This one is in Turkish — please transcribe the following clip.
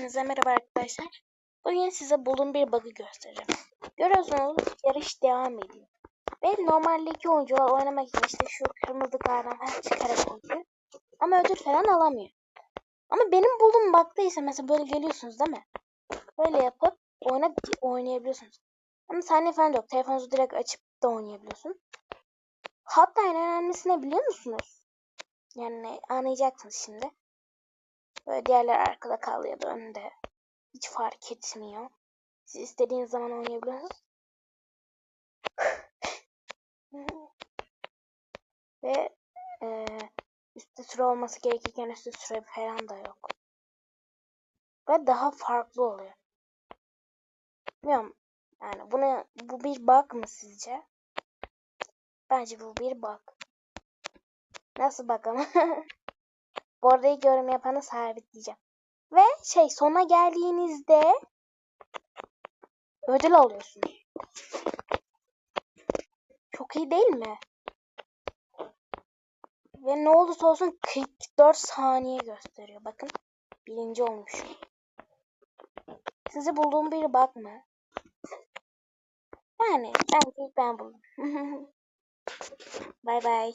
Hepinize merhaba arkadaşlar. Bugün size bulun bir bug'ı göstereceğim. Görüyorsunuz yarış devam ediyor. Ve normalde iki oyuncular oynamak için işte şu kırmızı kardan çıkarak oynuyor. Ama ödül falan alamıyor. Ama benim bulduğum bug'da ise mesela böyle geliyorsunuz değil mi? Böyle yapıp oyna oynayabiliyorsunuz. Ama saniye falan yok. Telefonunuzu direkt açıp da oynayabiliyorsun. Hatta en önemlisi ne biliyor musunuz? Yani anlayacaksınız şimdi. Böyle diğerler arkada kalıyor ya da önde. Hiç fark etmiyor. Siz istediğiniz zaman oynayabiliyorsunuz. Ve e, üstte süre olması gerekirken üstte süre falan da yok. Ve daha farklı oluyor. Bilmiyorum. Yani bunu bu bir bug mı sizce? Bence bu bir bug. Nasıl bug? Bu arada ilk yorum yapanı sabitleyeceğim. Ve şey sona geldiğinizde ödül alıyorsunuz. Çok iyi değil mi? Ve ne olursa olsun 44 saniye gösteriyor. Bakın birinci olmuşum. Sizi bulduğum bir bak mı? Yani ilk ben buldum. Bay bay.